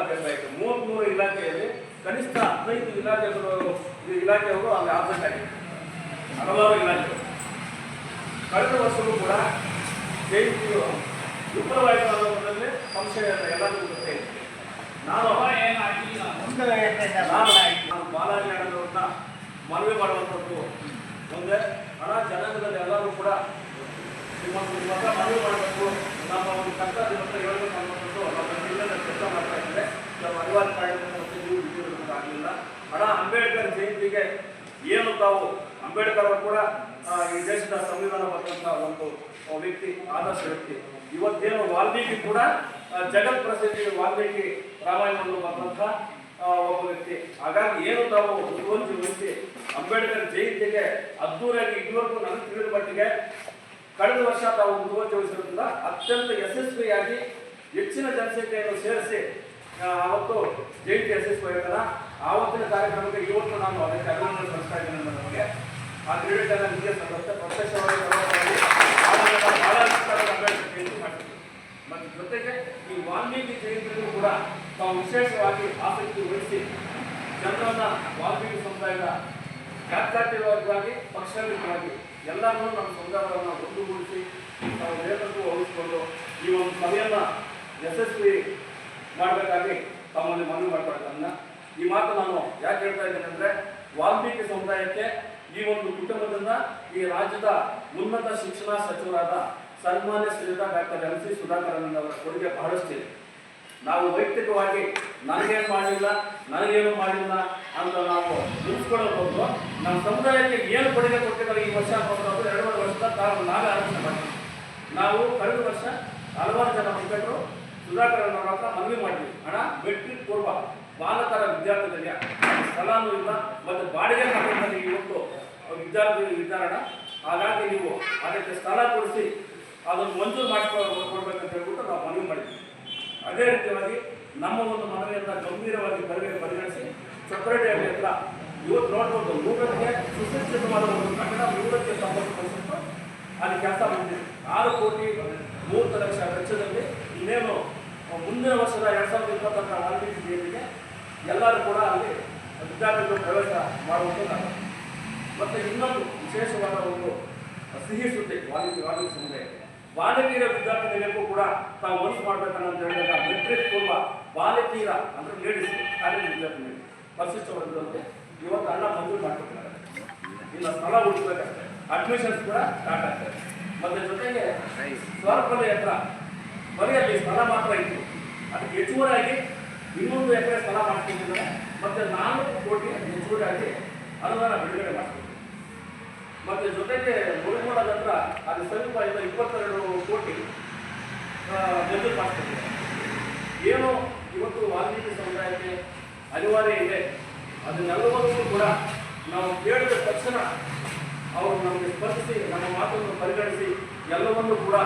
ಮಾಡುವಂತ ಮೂವತ್ತ್ ಮೂರು ಇಲಾಖೆಯಲ್ಲಿ ಕನಿಷ್ಠ ಹದಿನೈದು ಇಲಾಖೆಗಳು, ಇಲಾಖೆಯವರು ಅಲ್ಲಿ ಆಬ್ಸೆಂಟ್ ಆಗಿತ್ತು ಹಲವಾರು ಇಲಾಖೆಗಳು. ಕಳೆದ ವರ್ಷವೂ ಕೂಡ ಜಯಂತಿಯು ವಿಫಲವಾಯಿತು ಅನ್ನೋದ್ರಲ್ಲಿ ಸಂಶಯ ಎಲ್ಲರಿಗೂ ಗೊತ್ತೇ ಇದೆ. ನಾನು ನಾನು ಬಾಲಾಜಿ ಅನ್ನೋದನ್ನ ಮನವಿ ಮಾಡುವಂಥದ್ದು ಮುಂದೆ ಹಣ ಜನಾಂಗದಲ್ಲಿ ಎಲ್ಲರೂ ಕೂಡ ನಿಮ್ಮ ಮನವಿ ಮಾಡಬೇಕು. ನಮ್ಮ ಒಂದು ಕರ್ತವ್ಯ ಹೇಳ್ಬೇಕು ಅನ್ನೋದು ಜಿಲ್ಲೆಯಲ್ಲಿ ಕೆಲಸ ಮಾಡ್ತಾ ಇದ್ದಾರೆ. ನಮ್ಮ ನೀವು ವಿಜಯೋದಕ್ಕೆ ಆಗಲಿಲ್ಲ. ಹಣ ಅಂಬೇಡ್ಕರ್ ಜಯಂತಿಗೆ ಏನು ತಾವು ಅಂಬೇಡ್ಕರ್ ಕೂಡ ಈ ದೇಶದ ಸಂವಿಧಾನ ಬರೆದಂಥ ಒಂದು ವ್ಯಕ್ತಿ, ಆದರ್ಶ ವ್ಯಕ್ತಿ. ಇವತ್ತೇನು ವಾಲ್ಮೀಕಿ ಕೂಡ ಜಗತ್ ಪ್ರಸಿದ್ಧಿ ವಾಲ್ಮೀಕಿ ರಾಮಾಯಣವನ್ನು ಬರೆದಂಥ ಒಬ್ಬ ವ್ಯಕ್ತಿ. ಹಾಗಾಗಿ ಏನು ತಾವು ಮುತುವರ್ಜಿ ವಹಿಸಿ ಅಂಬೇಡ್ಕರ್ ಜಯಂತಿಗೆ ಅದ್ದೂರಿಯಾಗಿ ಇದುವರೆಗೂ ನನಗೆ ತಿಳಿದ ಮಟ್ಟಿಗೆ ಕಳೆದ ವರ್ಷ ತಾವು ವಹಿಸಿರೋದ್ರಿಂದ ಅತ್ಯಂತ ಯಶಸ್ವಿಯಾಗಿ ಹೆಚ್ಚಿನ ಜನಸಂಖ್ಯೆಯನ್ನು ಸೇರಿಸಿ ಆ, ಅವತ್ತು ಜಯಂತಿ ಯಶಸ್ವಿಯಾಗಲ್ಲ ಆವತ್ತಿನ ಕಾರ್ಯಕ್ರಮಕ್ಕೆ ಇವತ್ತು ನಾನು ಅದಕ್ಕೆ ಅಭಿನಂದನೆ ಸಲ್ಲಿಸ್ತಾ ಇದ್ದೇನೆ ನಮಗೆ ಆ ಕ್ರೀಡೆಗಳ ನಿಮಗೆ ಸಂಬಂಧ ಪ್ರತ್ಯಕ್ಷವಾಗಿ ಮತ್ತು ಜೊತೆಗೆ ಈ ವಾಲ್ಮೀಕಿ ಜಯಂತಿಗೂ ಕೂಡ ತಾವು ವಿಶೇಷವಾಗಿ ಆಸಕ್ತಿ ವಹಿಸಿ ಜನರನ್ನ ವಾಲ್ಮೀಕಿ ಸಮುದಾಯದ ಜಾತ್ಯಾತೀತವಾಗಿ ಪಕ್ಷಾತೀತವಾಗಿ ಎಲ್ಲರನ್ನೂ ನಮ್ಮ ಸಮುದಾಯವನ್ನು ಒಂದುಗೂಡಿಸಿ ನಾವು ನೇತೃತ್ವ ವಹಿಸಿಕೊಂಡು ಈ ಒಂದು ಸಭೆಯನ್ನ ಯಶಸ್ವಿ ಮಾಡಬೇಕಾಗಿ ತಮ್ಮಲ್ಲಿ ಮನವಿ ಮಾಡ್ಕೊಳ್ತಾನೆ ಈ ಮಾತು ನಾನು ಯಾಕೆ ಹೇಳ್ತಾ ಇದ್ದೇನೆ ಅಂದ್ರೆ, ವಾಲ್ಮೀಕಿ ಸಮುದಾಯಕ್ಕೆ ಈ ಒಂದು ಕುಟುಂಬದಿಂದ ಈ ರಾಜ್ಯದ ಉನ್ನತ ಶಿಕ್ಷಣ ಸಚಿವರಾದ ಸನ್ಮಾನ್ಯ ಶ್ರೀಯುತ ಡಾಕ್ಟರ್ ಎಂ ಸಿ ಅವರ ಕೊಡುಗೆ ಬಹಳಷ್ಟಿದೆ ನಾವು ವೈಯಕ್ತಿಕವಾಗಿ ನನಗೇನು ಮಾಡಿಲ್ಲ ನನಗೇನು ಮಾಡಿಲ್ಲ ಅಂತ ನಾವು ಮುಗಿಸ್ಕೊಳ್ಳೋ ನಮ್ಮ ಸಮುದಾಯಕ್ಕೆ ಏನು ಕೊಡುಗೆ ಕೊಟ್ಟಿದ್ದಾರೆ ಈ ವರ್ಷ ಅನ್ನೋದು ಎರಡೂವರೆ ವರ್ಷದ ತಾವು ನಾವೇ ಆರಂಭ ಮಾಡಿದ್ವಿ ನಾವು ಕಳೆದ ವರ್ಷ ಹಲವಾರು ಜನ ಮುಖಂಡರು ಸುಧಾಕರನ್ ಅವರ ಹತ್ರ ಮನವಿ ಮಾಡಿದ್ವಿ. ಹಣ ಮೆಟ್ರಿಕ್ ಪೂರ್ವ ಬಾಲಕರ ವಿದ್ಯಾರ್ಥಿಗಳಿಗೆ ಸ್ಥಳನೂ ಇಲ್ಲ, ಮತ್ತು ಬಾಡಿಗೆ ಮನೆಯಲ್ಲಿ ಇವತ್ತು ವಿದ್ಯಾರ್ಥಿ ವಿಚಾರಣ ಹಾಗಾಗಿ ನೀವು ಅದಕ್ಕೆ ಸ್ಥಳ ಕೊಡಿಸಿ, ಅದನ್ನು ಮಂಜೂರು ಮಾಡಿಕೊಡ್ಬೇಕಂತ ಹೇಳ್ಬಿಟ್ಟು ನಾವು ಮನವಿ ಮಾಡಿದ್ವಿ. ಅದೇ ರೀತಿಯಾಗಿ ನಮ್ಮ ಒಂದು ಮನವಿಯನ್ನ ಗಂಭೀರವಾಗಿ ಪರಿಗಣ, ಪರಿಗಣಿಸಿ ಚಕ್ರಟೆಯಲ್ಲಿ ಹತ್ರ ಇವತ್ತು ನೋಡ್ಬೋದು ನೂರಕ್ಕೆ ಸುಸಜ್ಜಿತವಾದ ಒಂದು ಕಟ್ಟಡ ನೂರಕ್ಕೆ ಸಂಬಂಧಪಟ್ಟಿದ್ದು ಅಲ್ಲಿ ಕೆಲಸ ಮಾಡಿದ್ದೀವಿ ಆರು ಕೋಟಿ ಮೂವತ್ತು ಲಕ್ಷ ವೆಚ್ಚದಲ್ಲಿ ಇನ್ನೇನು ಮುಂದಿನ ವರ್ಷದ ಎರಡ್ ಸಾವಿರದ ಇಪ್ಪತ್ತರ ವಾಲ್ಮೀಕಿ ಜಯಂತಿಗೆ ಎಲ್ಲರೂ ಕೂಡ ಅಲ್ಲಿ ವಿದ್ಯಾರ್ಥಿಗಳು ಪ್ರವೇಶ ಮಾಡುವಂಥದ್ದು ಮತ್ತೆ ಇನ್ನೊಂದು ವಿಶೇಷವಾದ ಒಂದು ಸಿಹಿ ಸುದ್ದಿ ವಾಲ್ಮೀಕಿ ವಾಲ್ಮೀಕಿ ಸಮುದಾಯಕ್ಕೆ. ಬಾಲಕಿಯರ ವಿದ್ಯಾರ್ಥಿಗಳಿಗೂ ಕೂಡ ತಾವು ಮನಸ್ಸು ಮಾಡ್ಬೇಕನ್ನಂತ ಹೇಳಿದಾಗ ಮೆಟ್ರಿಕ್ ಪೂರ್ವ ಬಾಲಕಿಯರ ಅಂದ್ರೆ ಲೇಡೀಸ್ ಕಾಲೇಜ್ ವಿದ್ಯಾರ್ಥಿಗಳಿಗೆ ಪರಿಶಿಷ್ಟ ವರ್ಗದಂತೆ ಇವತ್ತು ಅಣ್ಣ ಮಂಜೂರು ಮಾಡ್ಕೊಟ್ಟಿದ್ದಾರೆ. ಇನ್ನು ಸ್ಥಳ ಹುಡುಕಬೇಕಷ್ಟೇ. ಅಡ್ಮಿಷನ್ಸ್ ಕೂಡ ಸ್ಟಾರ್ಟ್ ಆಗ್ತದೆ ಮತ್ತೆ ಜೊತೆಗೆ ಸ್ವರ್ಪಲ್ಲಿ ಹತ್ರ ಅಲ್ಲಿ ಸ್ಥಳ ಮಾತ್ರ ಇತ್ತು. ಅದಕ್ಕೆ ಹೆಚ್ಚುವರಿಯಾಗಿ ಇನ್ನೊಂದು ಎಕರೆ ಸ್ಥಳ ಮಾಡ್ಕೊಂಡಿದ್ದಾರೆ. ಮತ್ತೆ ನಾಲ್ಕು ಕೋಟಿ ಹೆಚ್ಚುವರಿಯಾಗಿ ಅನುದಾನ ಬಿಡುಗಡೆ ಮಾಡ್ತಿದ್ದಾರೆ ಮತ್ತೆ ಜೊತೆಗೆ ಮುರುಗೋಡದ ಹತ್ರ ಅದು ಸ್ವಲ್ಪ ಇಂದ ಇಪ್ಪತ್ತೆರಡು ಕೋಟಿ ಬೆಂಬಲ ಮಂಜೂರು ಮಾಡ್ತಿದ್ದಾರೆ ಏನು ಇವತ್ತು ವಾಲ್ಮೀಕಿ ಸಮುದಾಯಕ್ಕೆ ಅನಿವಾರ್ಯ ಇದೆ, ಅದನ್ನೆಲ್ಲವನ್ನೂ ಕೂಡ ನಾವು ಕೇಳಿದ ತಕ್ಷಣ ಅವರು ನಮಗೆ ಸ್ಪರ್ಶಿಸಿ ನಮ್ಮ ಮಾತನ್ನು ಪರಿಗಣಿಸಿ ಎಲ್ಲವನ್ನೂ ಕೂಡ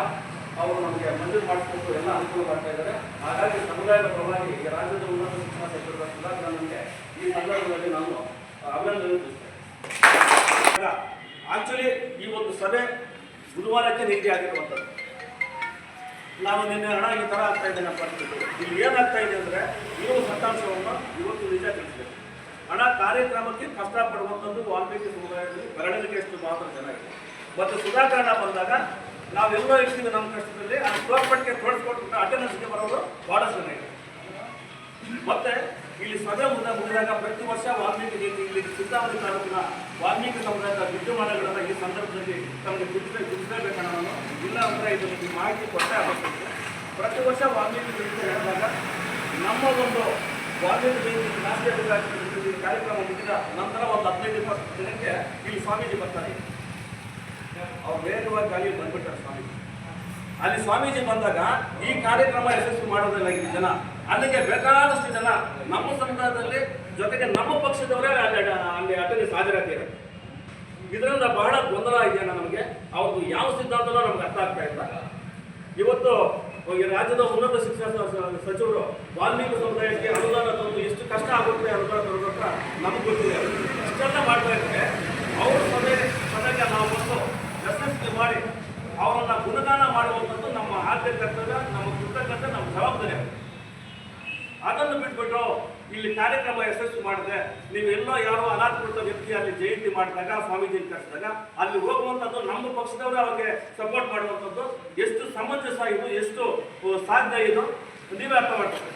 ಅವರು ನಮಗೆ ಮಂಜೂರು ಮಾಡಿಕೊಂಡು ಎಲ್ಲ ಅನುಕೂಲ ಮಾಡ್ತಾ ಇದ್ದಾರೆ. ಹಾಗಾಗಿ ಸಮುದಾಯದ ಪರವಾಗಿ ಈ ರಾಜ್ಯದ ಉನ್ನತ ಶಿಕ್ಷಣ ಸಚಿವರ ನಮಗೆ ಈ ಸಂದರ್ಭದಲ್ಲಿ ನಾನು ಅಭಿನಂದನೆ ತಿಳಿಸ್ತೇನೆ. ಆಕ್ಚುಲಿ ಈ ಒಂದು ಸಭೆ ಗುರುವಾರಕ್ಕೆ ನಿಗದಿ ಆಗಿರುವಂಥದ್ದು. ನಾನು ನಿನ್ನೆ ಹಣ ಈ ಥರ ಆಗ್ತಾ ಇದ್ದೇನೆ ಪರಿಸ್ಥಿತಿ ಇಲ್ಲಿ ಏನಾಗ್ತಾ ಇದೆ ಅಂದರೆ ಇರುವ ಸತ್ತಾಂಶವನ್ನು ಇವತ್ತು ನಿಜ ತಿಳಿಸಬೇಕು ಹಣ ಕಾರ್ಯಕ್ರಮಕ್ಕೆ ಕಷ್ಟಪಡುವಂಥದ್ದು ವಾಲ್ಮೀಕಿ ಸಮುದಾಯದಲ್ಲಿ ಬೆರಳಿಗೆ ಎಷ್ಟು ಮಾತ್ರ ಇದೆ ಮತ್ತು ಸುಧಾಕರಣ ಬಂದಾಗ ನಾವೆಲ್ಲೋ ಇರ್ತೀವಿ ನಮ್ಮ ಕಷ್ಟದಲ್ಲಿ, ಆ ತೋರ್ಪಟ್ಟಿಗೆ ತೋರಿಸ್ಕೊಟ್ಟು ಅಟೆಂಡೆನ್ಸ್ಗೆ ಬರೋದು ಭಾಳ ಜನ ಇದೆ ಮತ್ತೆ ಇಲ್ಲಿ ಸಭೆ ಮುಂದೆ ಮುಗಿದಾಗ ಪ್ರತಿ ವರ್ಷ ವಾಲ್ಮೀಕಿ ಜಯಂತಿ ಇಲ್ಲಿ ಸಿದ್ದಾವಳಿ ತಾಲೂಕಿನ ವಾಲ್ಮೀಕಿ ಸಮುದಾಯದ ವಿದ್ಯಮಾನಗಳನ್ನ ಈ ಸಂದರ್ಭದಲ್ಲಿ ತಮಗೆ ತಿಳಿಸಬೇಕು ತಿಳಿಸಬೇಕಣ್ಣ ನಾನು ಇಲ್ಲ ಅಂದ್ರೆ ಇದು ನಿಮಗೆ ಮಾಹಿತಿ ಕೊಟ್ಟೆ ಆಗುತ್ತೆ ಪ್ರತಿ ವರ್ಷ ವಾಲ್ಮೀಕಿ ಜಯಂತಿ ಹೇಳಿದಾಗ ನಮ್ಮ ಒಂದು ವಾಲ್ಮೀಕಿ ಜಯಂತಿ ರಾಷ್ಟ್ರೀಯ ಕಾರ್ಯಕ್ರಮ ಮುಗಿದ ನಂತರ ಒಂದು ಹದಿನೈದು ಇಪ್ಪತ್ತು ದಿನಕ್ಕೆ ಇಲ್ಲಿ ಸ್ವಾಮೀಜಿ ಬರ್ತಾರೆ. ಅವ್ರು ವೇಗವಾಗಿ ಗಾಳಿ ಬಂದ್ಬಿಟ್ಟಾರೆ ಸ್ವಾಮೀಜಿ. ಅಲ್ಲಿ ಸ್ವಾಮೀಜಿ ಬಂದಾಗ ಈ ಕಾರ್ಯಕ್ರಮ ಯಶಸ್ವಿ ಮಾಡೋದಿಲ್ಲ ಇಲ್ಲಿ ಜನ. ಅಲ್ಲಿಗೆ ಬೇಕಾದಷ್ಟು ಜನ ನಮ್ಮ ಸಮುದಾಯದಲ್ಲಿ ಜೊತೆಗೆ ನಮ್ಮ ಪಕ್ಷದವರೇ ಅಲ್ಲಿ ಅಲ್ಲಿ ಅಟೆಂಡೆನ್ಸ್ ಹಾಜರಾಗ್ತಾರೆ ಇದರಿಂದ ಬಹಳ ಗೊಂದಲ ಇದೆಯಲ್ಲ ನಮಗೆ. ಅವ್ರದ್ದು ಯಾವ ಸಿದ್ಧಾಂತನೂ ನಮ್ಗೆ ಅರ್ಥ ಆಗ್ತಾ ಇಲ್ಲ. ಇವತ್ತು ಈ ರಾಜ್ಯದ ಉನ್ನತ ಶಿಕ್ಷಣ ಸಚಿವರು ವಾಲ್ಮೀಕಿ ಸಮುದಾಯಕ್ಕೆ ಅನುದಾನ ತಂದು ಎಷ್ಟು ಕಷ್ಟ ಆಗುತ್ತೆ ಅನುದಾನ ತರೋದಕ್ಕ ನಮ್ಗೆ ಗೊತ್ತಿದೆ. ಇಷ್ಟೆಲ್ಲ ಮಾಡ್ತಾ ಇದ್ದಾರೆ. ಅವ್ರ ಸಭೆ ಸದಕ್ಕೆ ನಾವು ಬಂದು ಯಶಸ್ವಿ ಮಾಡಿ ಅವರನ್ನ ಗುಣಗಾನ ಮಾಡುವಂಥದ್ದು ನಮ್ಮ ಆದ್ಯ ಕರ್ತವ್ಯ ನಮ್ಮ ಕೃತಜ್ಞತೆ ನಮ್ಮ ಜವಾಬ್ದಾರಿ ಆಗುತ್ತೆ ಕಾರ್ಯಕ್ರಮ ಯಶಸ್ವಿ ಮಾಡಿದೆ ನೀವೆಲ್ಲೋ ಯಾರೋ ಅನಾಥಕೃತ ವ್ಯಕ್ತಿ ಅಲ್ಲಿ ಜಯಂತಿ ಮಾಡಿದಾಗ ಸ್ವಾಮೀಜಿ ಕರೆಸಿದಾಗ ಅಲ್ಲಿ ಹೋಗುವಂಥದ್ದು ನಮ್ಮ ಪಕ್ಷದವರು ಅವ್ರಿಗೆ ಸಪೋರ್ಟ್ ಮಾಡುವಂಥದ್ದು. ಎಷ್ಟು ಸಮಂಜಸ ಇದು ಎಷ್ಟು ಸಾಧ್ಯ ಇದು? ನೀವೇ ಅರ್ಥ ಮಾಡ್ತಾರೆ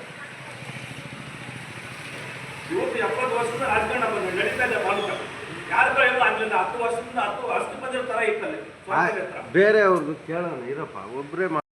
ಇವತ್ತು ಎಪ್ಪತ್ತು ವರ್ಷದ ರಾಜಕಾರಣ ಬಂದು ನಡೀತಾ ಇದೆ ಬಾಲಕ ಯಾರಿಗೂ ಎಲ್ಲ ಅದರಿಂದ ಹತ್ತು ವರ್ಷದಿಂದ ಹತ್ತು ಅಷ್ಟು ಬಂದಿರೋ ತರ ಇತ್ತಲ್ಲಿ. ಬೇರೆ ಅವ್ರದ್ದು ಕೇಳೋಣ ಇರಪ್ಪ ಒಬ್ಬರೇ